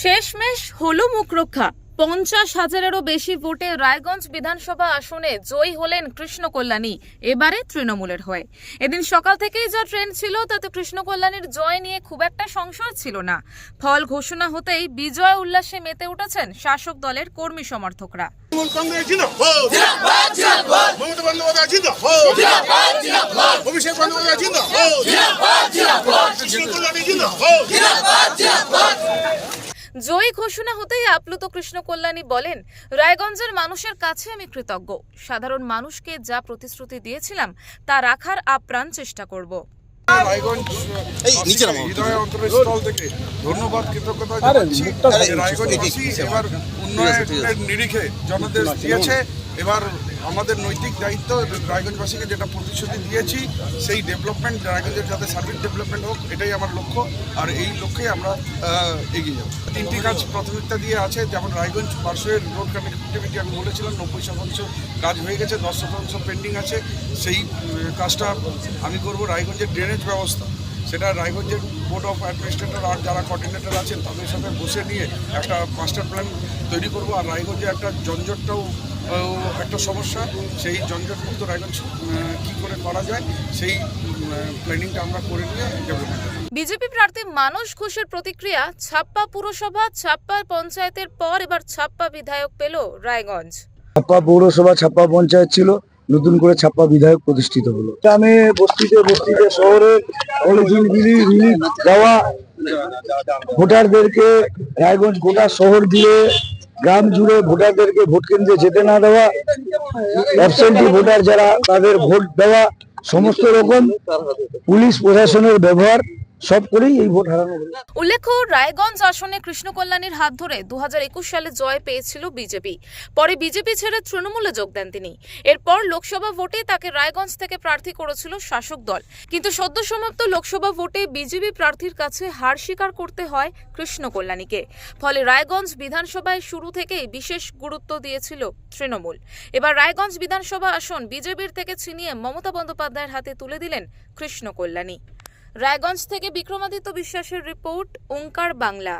শেষমেশ হলো মুখরক্ষা পঞ্চাশ হাজারেরও বেশি ভোটে রায়গঞ্জ বিধানসভা আসনে জয়ী হলেন কৃষ্ণ কল্যাণী এবারে তৃণমূলের হয়ে। এদিন সকাল থেকেই যা ট্রেন্ড ছিল তাতে কৃষ্ণ কল্যাণীর জয় নিয়ে খুব একটা সংশয় ছিল না। ফল ঘোষণা হতেই বিজয় উল্লাসে মেতে উঠেছেন শাসক দলের কর্মী সমর্থকরা। অভিষেক জয়ী ঘোষণা হতেই আপ্লুত কৃষ্ণ কল্যাণী বলেন রায়গঞ্জের মানুষের কাছে আমি কৃতজ্ঞ। সাধারণ মানুষকে যা প্রতিশ্রুতি দিয়েছিলাম তা রাখার আপ্রাণ চেষ্টা করব। রায়গঞ্জ এই, নিচে নামাও। হৃদয় অন্তরস্থল থেকে ধন্যবাদ কৃতজ্ঞতা জানাচ্ছি। যে এবার উন্নয়নের নিরিখে জনদেশ দিয়েছে এবার আমাদের নৈতিক দায়িত্ব রায়গঞ্জবাসীকে যেটা প্রতিশ্রুতি দিয়েছি, সেই ডেভেলপমেন্ট রায়গঞ্জের যাতে সার্ভিস ডেভেলপমেন্ট হোক, এটাই আমার লক্ষ্য। আর এই লক্ষ্যে আমরা এগিয়ে যাব। তিনটি কাজ প্রাথমিকতা দিয়ে আছে। যেমন রায়গঞ্জ পার্শ্বের রোড কানেক্টিভিটি আমি বলেছিলাম, নব্বই শতাংশ কাজ হয়ে গেছে, দশ শতাংশ পেন্ডিং আছে। সেই কাজটা আমি করব রায়গঞ্জের ড্রেনেজ ব্যবস্থা। সেটা রায়গঞ্জের বোর্ড অফ অ্যাডমিনিস্ট্রেটর আর যারা কোঅর্ডিনেটর আছেন, তাদের সাথে বসে নিয়ে একটা মাস্টার প্ল্যান তৈরি করব। আর রায়গঞ্জে একটা জঞ্জটটাও একটা সমস্যা সেই জঞ্জটমুক্ত রায়গঞ্জ কী করে করা যায় সেই প্ল্যানিংটা আমরা করে নিয়ে ডেভেলপমেন্ট বিজেপি প্রার্থী মানস ঘোষের প্রতিক্রিয়া ছাপ্পা পুরসভা ছাপ্পা পঞ্চায়েতের পর এবার ছাপ্পা বিধায়ক পেল রায়গঞ্জ। ছাপ্পা পৌরসভা ছাপ্পা পঞ্চায়েত ছিল নতুন করে ছাপ্পা বিধায়ক প্রতিষ্ঠিত হলো। গ্রামে বস্তিতে বস্তিতে শহরে বিলি দেওয়া ভোটারদেরকে রায়গঞ্জ গোটা শহর দিয়ে গ্রাম জুড়ে ভোটারদেরকে ভোট কেন্দ্রে যেতে না দেওয়া অ্যাবসেন্টি ভোটার যারা, তাদের ভোট দেওয়া, সমস্ত রকম পুলিশ প্রশাসনের ব্যবহার সব এই ভোট হারানো উল্লেখ্য, রায়গঞ্জ আসনে কৃষ্ণ কল্যাণীর হাত ধরে দু হাজার একুশ সালে জয় পেয়েছিল বিজেপি। পরে বিজেপি ছেড়ে তৃণমূলে যোগ দেন তিনি। এরপর লোকসভা ভোটে তাকে রায়গঞ্জ থেকে প্রার্থী করেছিল শাসক দল। কিন্তু সদ্য সমাপ্ত লোকসভা ভোটে বিজেপি প্রার্থীর কাছে হার স্বীকার করতে হয় কৃষ্ণ কল্যাণীকে ফলে রায়গঞ্জ বিধানসভায় শুরু থেকেই বিশেষ গুরুত্ব দিয়েছিল তৃণমূল। এবার রায়গঞ্জ বিধানসভা আসন বিজেপির থেকে ছিনিয়ে মমতা বন্দ্যোপাধ্যায়ের হাতে তুলে দিলেন কৃষ্ণ কল্যাণী রায়গঞ্জ থেকে বিক্রমাদিত্য বিশ্বাসের রিপোর্ট ওঙ্কার বাংলা।